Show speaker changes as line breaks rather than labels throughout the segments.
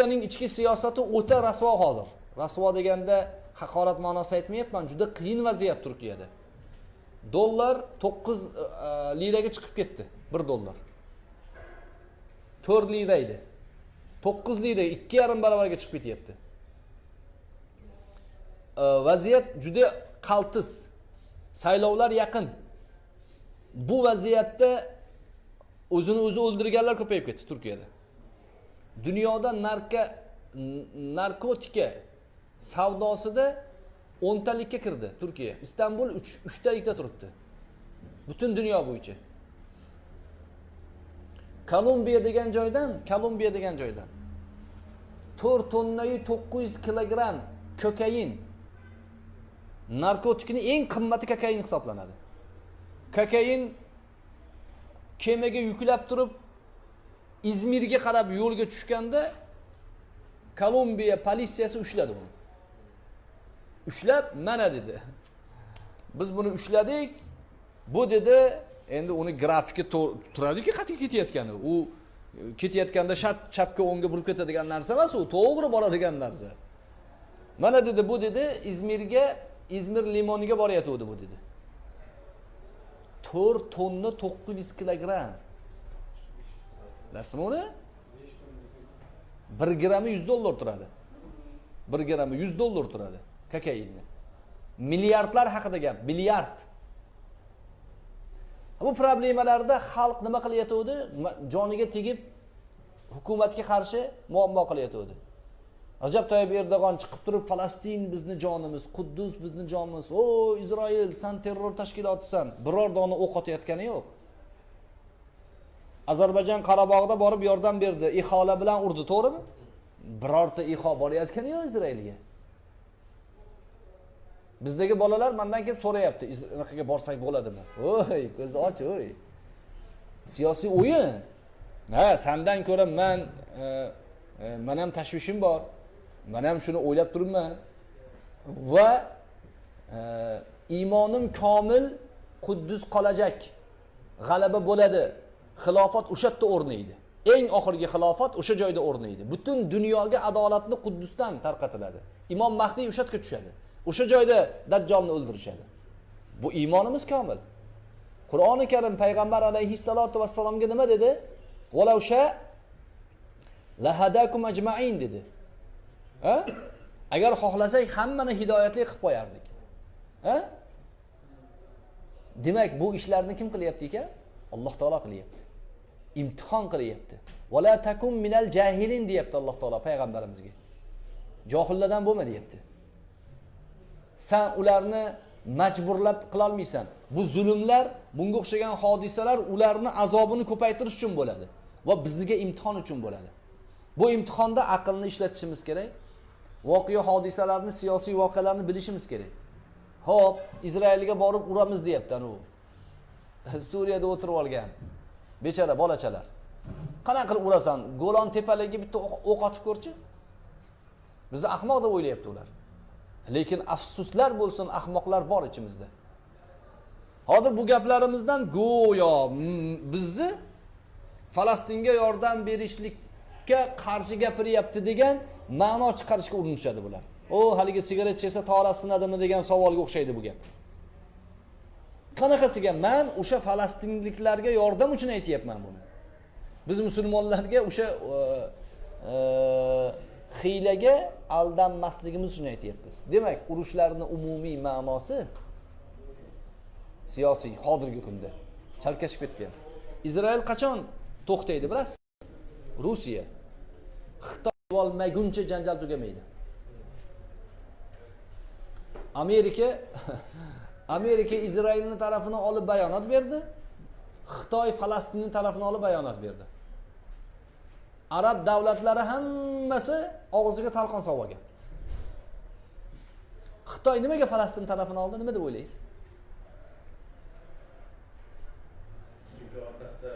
Turkiyaning ichki siyosati o'ta rasvo hozir. Rasvo deganda haqorat ma'nosida aytmayapman, juda qiyin vaziyat Turkiyada. Dollar 9 e, liraga chiqib ketdi, 1 dollar. 4 lira edi. 9 lira 2,5 barobarga chiqib ketyapti. E, Vaziyat juda qaltis. Saylovlar yaqin. Bu vaziyatda o'zini o'zi o'ldirganlar ko'payib ketdi Turkiyada. Dunyoda narka narkotika savdosida 10 kirdi Turkiya. Istanbul 3talikda turibdi. Butun dunyo bo'yicha. Kolumbiya degan joydan, Kolumbiya degan joydan 4 tonnayu 900 kilogramm kokain narkotikni eng qimmati kokain hisoblanadi. Kokain kemaga yuklab turib Izmirga qarab yo'lga tushganda Kolumbiya politsiyasi ushladi uni. Ushlab, mana dedi. Biz buni ushladik. Bu dedi, endi uni grafiki turadiki qayerga ketayotgani. U ketayotganda shat chapga o'ngga burib ketadigan narsa emas, u to'g'ri boradigan narsa. Mana dedi, bu dedi Izmirga, Izmir limoniga borayotgandi bu dedi. 4 tonna 900 kilogramm. Bilasizmi uni? 1 grammi 100 dollar turadi. 1 grammi 100 dollar turadi kokainni. Milliardlar haqida gap, milliard. Bu problemalarda xalq nima qilayotgandi Joniga tegib hukumatga qarshi muammo qilayotgandi Rajab toyib Erdo'g'on chiqib turib Falastin bizni jonimiz, Quddus bizni jonimiz. O izroil sen terror tashkilotisan. Biror dona o'q otayotgani yo'q. Ozarbayjon Qorabog'da borib yordam berdi, ihola bilan urdi, to'g'rimi? Birorta iho borayotgani yo'q izroilga Bizdagi bolalar mandan kelib so'rayapti, "Anaqaga borsak bo'ladimi?" Voy, ko'zi och, voy. Siyosiy o'yin. Ha, sendan ko'ra men man e, e, men ham tashvishim bor. Men ham shuni o'ylab turibman. Va e, iymonim komil, Quddus qolajak. G'alaba bo'ladi. Xilofat o'sha yerda o'rnaydi. Eng oxirgi xilofat o'sha joyda o'rnaydi. Butun dunyoga adolatni Quddusdan tarqatiladi. Imom Mahdi o'sha yerga tushadi. O'sha joyda Dajjolni o'ldirishadi. Bu iymonimiz komil. Qur'oni Karim payg'ambar alayhissalotu vassalomga nima dedi? Valausha lahadakum ajma'in dedi. Ha? Agar xohlasak hammani hidoyatli qilib qo'yardik. Ha? Demak, bu ishlarni kim qilyapti ekan? Alloh taolo qilyapti. Imtihon qilyapti. Vala takum minal jahilin deyapti Alloh taolo payg'ambarimizga. Johillardan bo'lma deyapti. Sen ularni majburlab qilolmaysan. Bu zulmlar, bunga o'xshagan hodisalar ularni azobini ko'paytirish uchun bo'ladi va bizga imtihon uchun bo'ladi. Bu imtihonda aqlni ishlatishimiz kerak. Voqea hodisalarni, siyosiy voqealarni bilishimiz kerak. Xo'p, Izroilga borib uramiz deyapti anu. Suriyada o'tirib olgan bechara bolachalar. Qanaqa qilib urasan? Go'lon tepaligiga bitta o'q- otib ko'rchi. Bizni ahmoq deb o'ylayapti ular. Lekin afsuslar bo'lsin, ahmoqlar bor ichimizda. Hozir bu gaplarimizdan go'yo mm, bizni Falastinga yordam berishlikka qarshi gapiryapti degan ma'no chiqarishga urinishadi bular. O, haligi sigaret cheksa tora sinadimi degan savolga o'xshaydi bu gap. Qanaqasiga men o'sha falastinliklarga yordam uchun aytyapman buni. Biz musulmonlarga o'sha e, e, hiylaga aldanmasligimiz uchun aytyapmiz. Demak, urushlarning umumiy ma'nosi siyosiy hozirgi kunda chalkashib ketgan. Izroil qachon to'xtaydi bilasiz? Rossiya. Xitoy olmaguncha janjal tugamaydi. Amerika Amerika Izroilning tarafini olib bayonot berdi. Xitoy Falastinning tarafini olib bayonot berdi. Arab davlatlari hammasi og'ziga talqon solgan. Xitoy nimaga Falastin tarafini oldi? Nima deb o'ylaysiz?
Chunki orqasida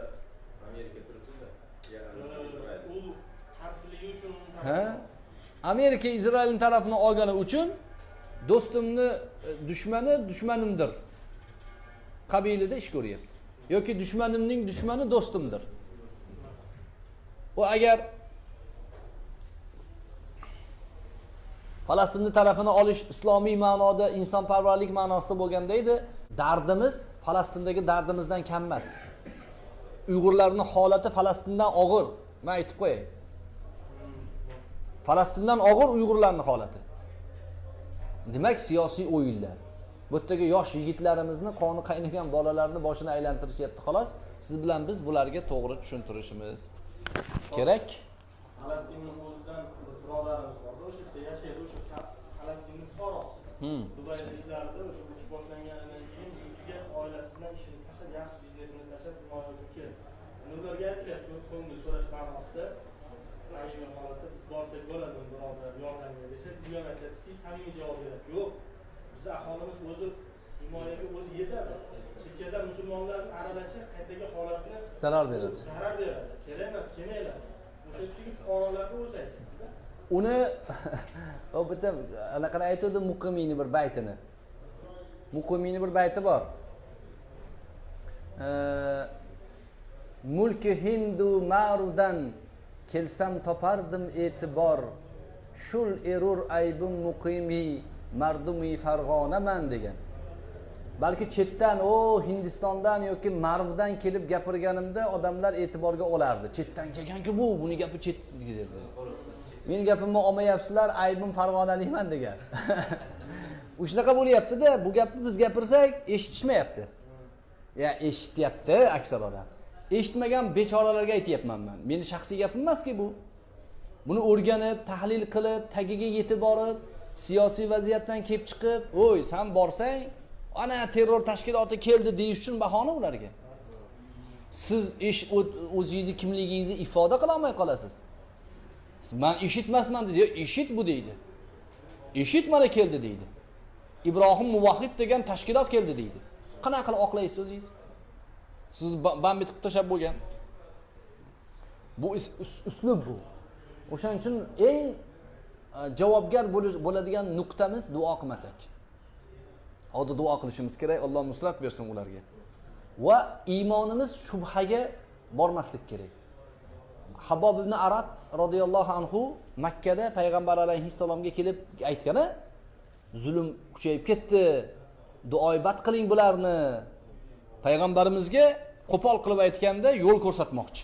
Amerika turibdi-da.
Uchun
Ha? Amerika Izroilning tarafini olgani uchun do'stimni e, dushmani dushmanimdir. Qabilida ish ko'ryapti. Yoki dushmanimning dushmani do'stimdir. U agar falastinni tarafini olish islomiy ma'noda insonparvarlik ma'nosida bo'lganda edi dardimiz falastindagi dardimizdan kam emas uyg'urlarni holati falastindan og'ir man aytib qo'yay falastindan og'ir uyg'urlarni holati demak siyosiy o'yinlar. Bu yerdagi yosh yigitlarimizni qoni qaynagan bolalarni boshini aylantirishyapti xolos. Siz bilan biz bularga to'g'ri tushuntirishimiz kerak.
Falastinni o'zidan bir birodarimiz borda o'sha yerda yashaydi o'sha Fa- falastinni fuqarosi.
Hmm.
dubayda ishlardi o'sha urush boshlanganidan keyin yurtiga oilasi bilan ishini tashlab yaxshi biznesini tashlab himoya uchun keldi. Ularga aytilyapti ko'ngil so'rash ma'nosida samimiy holatda biz borsak bo'ladimi birodar yordamga desak bu ham aytyaptiki samimiy javob beradi. Yo'q. Bizni aholimiz o'zi himoyaga o'zi yetadi. Chekkadan musulmonlarni aralashishi qaytagi holatni
zarar beradi.
Zarar beradi. Kerak emas kelmanglar o'sha yerdagi fuqarolarga o'zi aytyaptida.
Uni bitta anaqani aytuvdi muqimiyni bir baytini. Muqimiyni bir bayti bor. Mulki hindu ma'rudan kelsam topardim e'tibor shul erur aybim muqimi mardumi farg'onaman degan. Balki chetdan o hindistondan yoki marvdan kelib gapirganimda odamlar e'tiborga olardi. Chetdan kelganku bu buni gapi chet dedi meni gapimni olmayapsizlar aybim farg'onalikman degan. U shunaqa bo'lyaptida bu gapni biz gapirsak eshitishmayapti. Ya eshityapti aksar odam. Eshitmagan bechoralarga aytyapman man meni shaxsiy gapim emaski bu. Buni o'rganib tahlil qilib tagiga yetib borib siyosiy vaziyatdan kelib chiqib o'y san borsang ana terror tashkiloti keldi deyish uchun bahona ularga. Siz ish o'zingizni kimligingizni ifoda qilolmay qolasiz. Man eshitmasman dedi. "Yo, eshit bu deydi. Eshit mana keldi deydi. Ibrohim muvahhid degan tashkilot keldi deydi. Qanaqa qilib oqlaysiz o'zingiz? Sizni bambi bambit qilib tashlab bo'lgan. Bu uslub bu. O'shaning uchun eng e, javobgar bo'ladigan nuqtamiz duo qilmasak. Hozir duo qilishimiz kerak alloh nusrat bersin ularga. Va iymonimiz shubhaga bormaslik kerak. Habob ibn arat roziyallohu anhu makkada payg'ambar alayhissalomga kelib aytgani zulm kuchayib ketdi. Duoibat qiling bularni. Payg'ambarimizga qo'pol qilib aytganda yo'l ko'rsatmoqchi.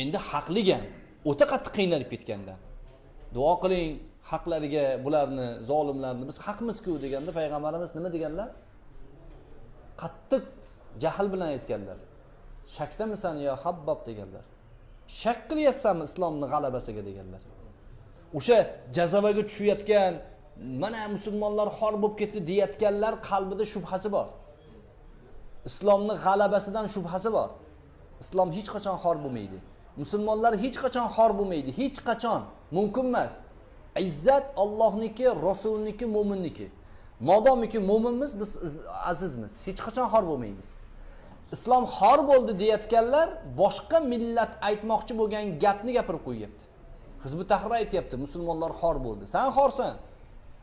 Endi haqli ham o'ta qattiq qiynalib ketganda. Duo qiling haqlariga bularni zolimlarni biz haqmizku deganda payg'ambarimiz nima deganlar? Qattiq jahl bilan aytganlar. Shakdamisan yo habbob deganlar. Shak qilyapsanmi islomni g'alabasiga deganlar. O'sha jazavaga tushayotgan mana musulmonlar xor bo'lib ketdi deyayotganlar qalbida shubhasi bor. Islomni g'alabasidan shubhasi bor. Islom hech qachon xor bo'lmaydi. Musulmonlar hech qachon xor bo'lmaydi. Hech qachon. Mumkin emas. Izzat ollohniki rasulniki mo'minniki. Modomiki mo'minmiz biz azizmiz. Hech qachon xor bo'lmaymiz. Islom xor bo'ldi deyayotganlar boshqa millat aytmoqchi bo'lgan gapni gapirib qo'yyapti. Hizbi tahrir aytyapti musulmonlar xor bo'ldi. San xorsan.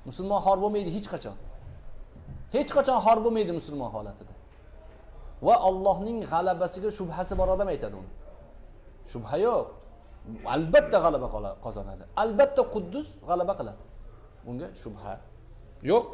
Musulmon xor bo'lmaydi hech qachon. Hech qachon xor bo'lmaydi musulmon holatida. Va allohning g'alabasiga shubhasi bor odam aytadi uni. Shubha yo'q. Albatta g'alaba qozonadi. Albatta quddus g'alaba qiladi. Bunga shubha yo'q.